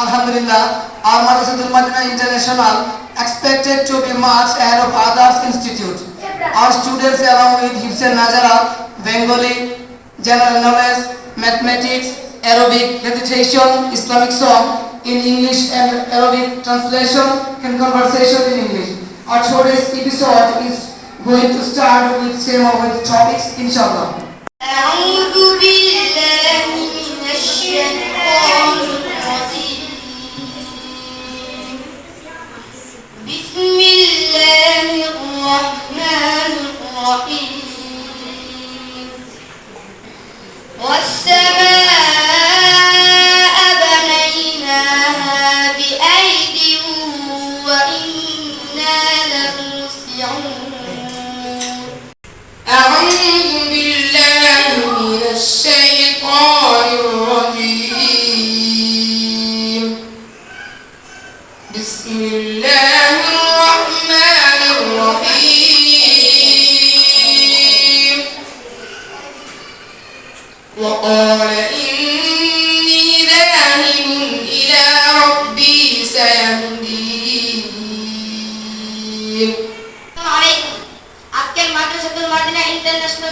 Alhamdulillah, our Madrasatul Madinah International expected to be much ahead of others institute. Our students along with Hifzen Nazara, Bengali, General Knowledge, Mathematics, Arabic, Recitation, Islamic Song in English and Arabic translation and conversation in English. Our today's episode is going to start with same with topics inshallah. أعوذ بالله من الشيطان بسم الله الرحمن الرحيم. والسماء بنيناها بأيد وإنا لموسعون. أعوذ بالله من الشيطان الرجيم. بسم الله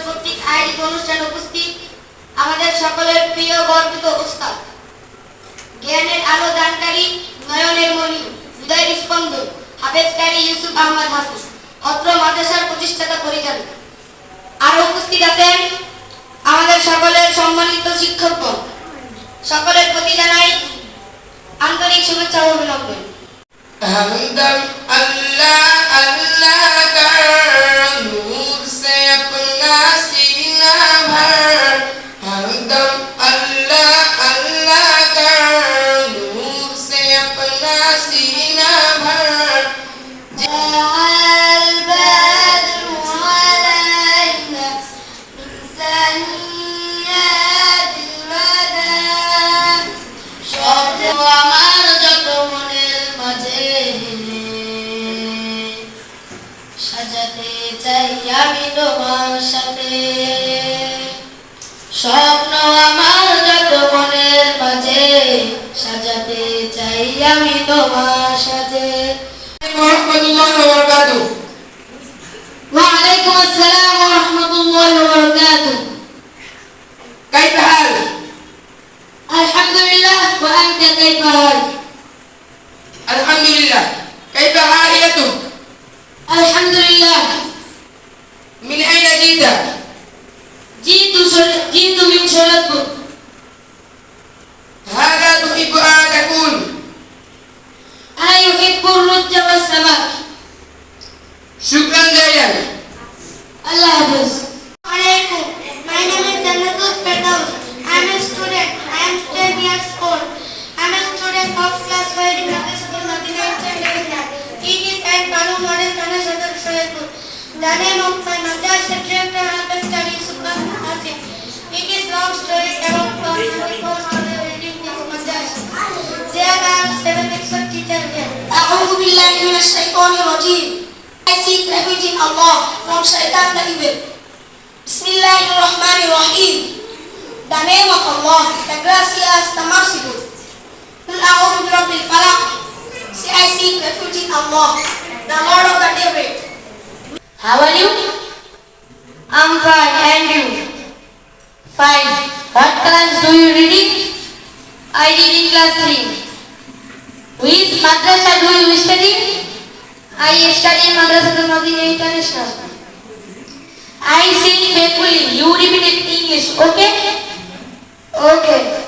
কর্তৃক আয়োজিত অনুষ্ঠানে উপস্থিত আমাদের সকলের প্রিয় গর্বিত উস্তাদ। জ্ঞানের আলো দানকারী নয়নের মণি হৃদয়ের স্পন্দন হাফেজকারী ইউসুফ আহমদ হাসিস অত্র মাদ্রাসার প্রতিষ্ঠাতা পরিচালক। আরও উপস্থিত আছেন আমাদের সকলের সম্মানিত শিক্ষক সকলের প্রতি জানাই আন্তরিক শুভেচ্ছা ও অভিনন্দন। আল্লাহ আল্লাহ সাজাতে চাই আমি তোমার সাথে স্বপ্ন الأيام تماشته ورحمة الله وبركاته وعليكم السلام ورحمة الله وبركاته كيف حالك؟ الحمد لله وأنت كيف حالك؟ الحمد لله كيف عائلتك؟ الحمد لله من أين جيت؟ جيت جيت من شرطبك Kurrutya ve sever. Şükran Gayer. Allah Hafiz. Aleyküm. My name is Janatul Fedaus. I'm a student. I am 12 years old. I'm a student of class 5 in Nagar School, Nagar Division. It is at Balu Model Ganesh Hotel, Shoyapur. The name of my mother's secretary helped study Subhan Hasim. It is long story about Kurrutya. billahi minash shaitanir rajim. I seek refuge in Allah from shaitan the evil. Bismillahirrahmanirrahim. The name of Allah, the gracious, the merciful. Qul a'udhu bi rabbil falaq. Say I seek refuge in Allah, the Lord of the Daybreak. How are you? I'm fine, and you? Fine. What class do you read? I read in class 3. Which madrasa do you study? I study in Madrasatul Madinah International. I sing faithfully. You repeat in English, okay? Okay.